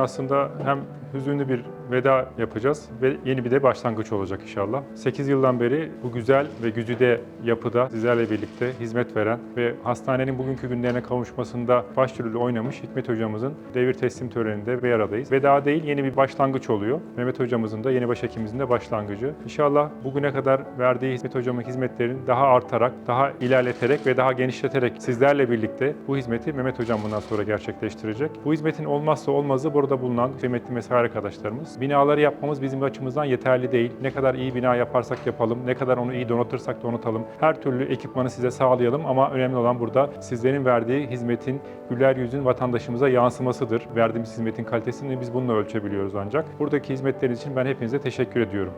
aslında hem hüzünlü bir veda yapacağız ve yeni bir de başlangıç olacak inşallah. 8 yıldan beri bu güzel ve güzide yapıda sizlerle birlikte hizmet veren ve hastanenin bugünkü günlerine kavuşmasında başrolü oynamış Hikmet hocamızın devir teslim töreninde bir aradayız. Veda değil yeni bir başlangıç oluyor. Mehmet hocamızın da yeni başhekimimizin de başlangıcı. İnşallah bugüne kadar verdiği Hikmet hocamın hizmetlerini daha artarak, daha ilerleterek ve daha genişleterek sizlerle birlikte bu hizmeti Mehmet hocam bundan sonra gerçekleştirecek. Bu hizmetin olmazsa olmazı burada bulunan kıymetli mesai arkadaşlarımız. Binaları yapmamız bizim açımızdan yeterli değil. Ne kadar iyi bina yaparsak yapalım, ne kadar onu iyi donatırsak donatalım. Her türlü ekipmanı size sağlayalım ama önemli olan burada sizlerin verdiği hizmetin güler yüzün vatandaşımıza yansımasıdır. Verdiğimiz hizmetin kalitesini biz bununla ölçebiliyoruz ancak. Buradaki hizmetleriniz için ben hepinize teşekkür ediyorum.